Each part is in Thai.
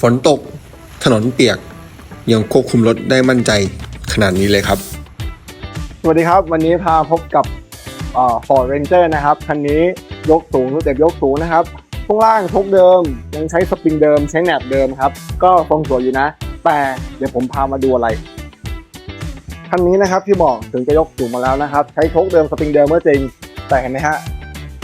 ฝนตก ถนนเปียก ยังควบคุมรถได้มั่นใจขนาดนี้เลยครับ สวัสดีครับ วันนี้พาพบกับฟอร์ดเรนเจอร์นะครับ คันนี้ยกสูงสเต็ปยกสูงนะครับช่วงล่างชกเดิม ยังใช้สปริงเดิม ใช้แหนบเดิมครับ ก็ทรงสวยอยู่นะ แต่เดี๋ยวผมพามาดูอะไรคันนี้นะครับที่บอกถึงจะยกสูงมาแล้วนะครับ ใช้ชกเดิมสปริงเดิมเมื่อจริง แต่เห็นไหมฮะ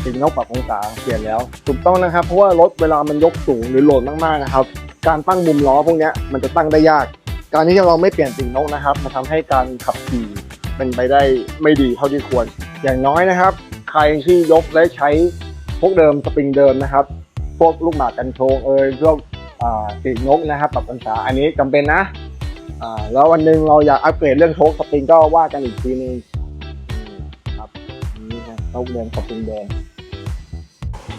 ปีกนกปรับองศาเปลี่ยนแล้ว ถูกต้องนะครับ เพราะว่ารถเวลามันยกสูงหรือโหลดมากๆนะครับ การตั้งมุมล้อพวกนี้มันจะตั้งได้ยาก การที่เราไม่เปลี่ยนปีกนกนะครับมันทำให้การขับขี่เป็นไปได้ไม่ดีเท่าที่ควร อย่างน้อยนะครับ ใครที่ยกและใช้พวกเดิมสปริงเดิมนะครับ พวกลูกหมากกันโชงเอ่ยพวกอ่าปีกนกนะครับปรับองศาอันนี้จำเป็นนะแล้ววันหนึ่งเราอยากอัปเกรดเรื่องโชคสปริงก็ว่ากันอีกทีนึงครับนี่ครับโชคเดิมสปริงเดิม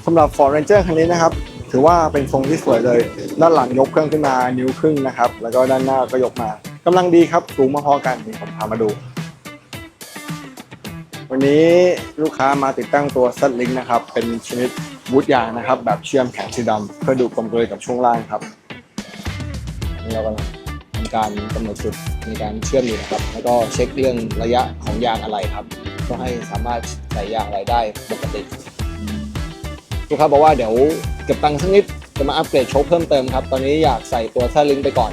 สำหรับ Ford Ranger คันนี้นะครับ ถือว่าเป็นทรงที่สวยเลย ด้านหลังยกเครื่องขึ้นมานิ้วครึ่งนะครับ แล้วก็ด้านหน้าก็ยกมากำลังดีครับสูงมาพอกันนี่ผมพามาดู วันนี้ลูกค้ามาติดตั้งตัวซัดลิงนะครับ เป็นชนิดบูทยางนะครับ แบบเชื่อมแขนสีดำเพื่อดูกลมกลืนกับช่วงล่างครับนี่เรากำลังทำการกำหนดจุดในการเชื่อมอยู่นะครับ แล้วก็เช็คเรื่องระยะของยางอะไรครับเพื่อให้สามารถใส่ยางอะไรได้ปกติ ลูกค้าบอกว่าเดี๋ยวเก็บตังค์สักนิดจะมาอัปเกรดโชคเพิ่มเติมครับ ตอนนี้อยากใส่ตัวซัดลิงไปก่อน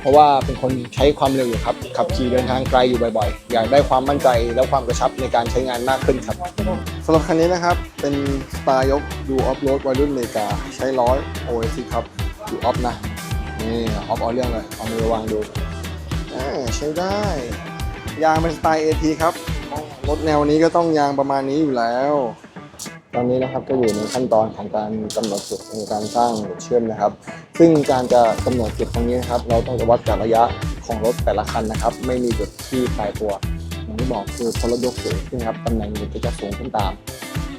เพราะว่าเป็นคนใช้ความเร็วอยู่ครับ ขับขี่เดินทางไกลอยู่บ่อยๆ อยากได้ความมั่นใจและความกระชับในการใช้งานมากขึ้นครับสำหรับคันนี้นะครับ เป็นสไตล์ยกดูออฟโรดวัยรุ่นอเมริกา ใช้ร้อยโอเอซิครับดูออฟนะ นี่ออฟเอาเรื่องเลย เอามือวางดูใช้ได้ ยางเป็นสไตล์ AT ครับ รถแนวนี้ก็ต้องยางประมาณนี้อยู่แล้ว ตอนนี้นะครับก็อยู่ในขั้นตอนของการกำหนดจุดในการสร้างหรือเชื่อมนะครับ ซึ่งการจะกำหนดจุดตรงนี้นะครับ เราต้องวัดจากระยะของรถแต่ละคันนะครับ ไม่มีจุดที่ตายตัวอย่างที่บอกคือพอรถยกสูงขึ้นครับตำแหน่งมันก็จะสูงขึ้นตาม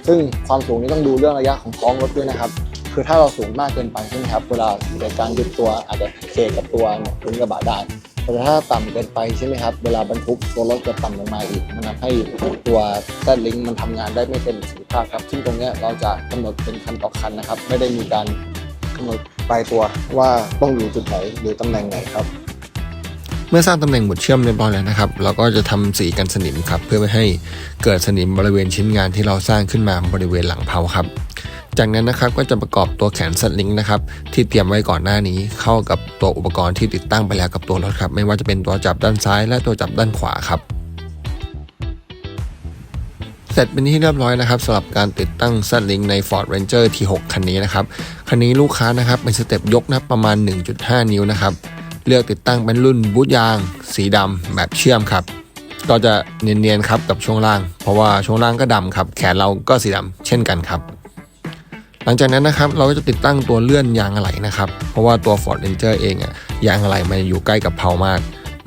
ซึ่งความสูงนี้ต้องดูเรื่องระยะของท้องรถด้วยนะครับ คือถ้าเราสูงมากเกินไปใช่ไหมครับเวลาเกิดการยึดตัวอาจจะเคกับตัวพื้นกระบะได้ แต่ถ้าต่ำเกินไปใช่ไหมครับ เวลาบรรทุกตัวรถจะต่ำลงมาอีกมันทำให้ตัวแซดลิงมันทำงานได้ไม่เต็มประสิทธิภาพครับ ซึ่งตรงนี้เราจะกำหนดเป็นคันต่อคันนะครับ ไม่ได้มีการกำหนดปลายตัวว่าต้องอยู่จุดไหนหรือตำแหน่งไหนครับ เมื่อสร้างตำแหน่งหมุดเชื่อมเรียบร้อยแล้วนะครับ เราก็จะทำสีกันสนิมครับ เพื่อไม่ให้เกิดสนิมบริเวณชิ้นงานที่เราสร้างขึ้นมาบริเวณหลังเพาครับ จากนั้นนะครับก็จะประกอบตัวแขนสลิงนะครับที่เตรียมไว้ก่อนหน้านี้เข้ากับตัวอุปกรณ์ที่ติดตั้งไปแล้วกับตัวรถครับ ไม่ว่าจะเป็นตัวจับด้านซ้ายและตัวจับด้านขวาครับเสร็จเป็นที่เรียบร้อยนะครับสำหรับการติดตั้งซัดลิงใน Ford Ranger T6 คันนี้นะครับคันนี้ลูกค้านะครับเป็นสเต็ปยกนะประมาณ 1.5 นิ้วนะครับเลือกติดตั้งเป็นรุ่นบูทยาง สีดำแบบเชื่อมครับ ก็จะเนียนๆครับกับช่วงล่าง เพราะว่าช่วงล่างก็ดำครับ แขนเราก็สีดำเช่นกันครับ หลังจากนั้นนะครับเราก็จะติดตั้งตัวเลื่อนยางอะไหล่นะครับ เพราะว่าตัว Ford Ranger เองอะยางอะไหล่มันอยู่ใกล้กับเพามาก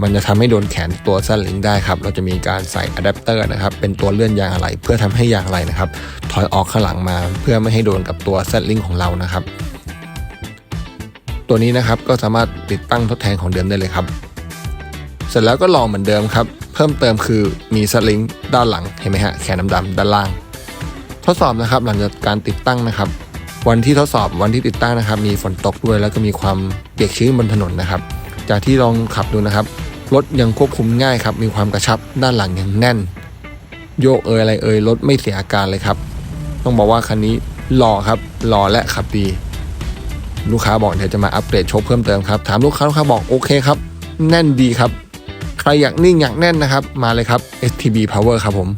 มันจะทำให้โดนแขนตัวซันลิงได้ครับ เราจะมีการใส่อะแดปเตอร์นะครับ เป็นตัวเลื่อนยางอะไหล่เพื่อทำให้ยางอะไหล่นะครับ ถอยออกข้างหลังมาเพื่อไม่ให้โดนกับตัวซันลิงของเรานะครับ ตัวนี้นะครับก็สามารถติดตั้งทดแทนของเดิมได้เลยครับ เสร็จแล้วก็ลองเหมือนเดิมครับ เพิ่มเติมคือมีสลิงด้านหลังเห็นไหมฮะแขนดำๆด้านล่างทดสอบนะครับหลังจากการติดตั้งนะครับ วันที่ทดสอบวันที่ติดตั้งนะครับ มีฝนตกด้วยแล้วก็มีความเปียกชื้นบนถนนนะครับ จากที่ลองขับดูนะครับรถยังควบคุมง่ายครับ มีความกระชับด้านหลังย่างแน่น โยกเอยอะไรเอยรถไม่เสียอาการเลยครับ ต้องบอกว่าคันนี้หล่อครับหล่อและขับดี ลูกค้าบอกเดี๋ยวจะมาอัปเกรดโชคเพิ่มเติมครับ ถามลูกค้าลูกค้าบอกโอเคครับ แน่นดีครับ ใครอยากนิ่งอยากแน่นนะครับ มาเลยครับ STB Power ครับผม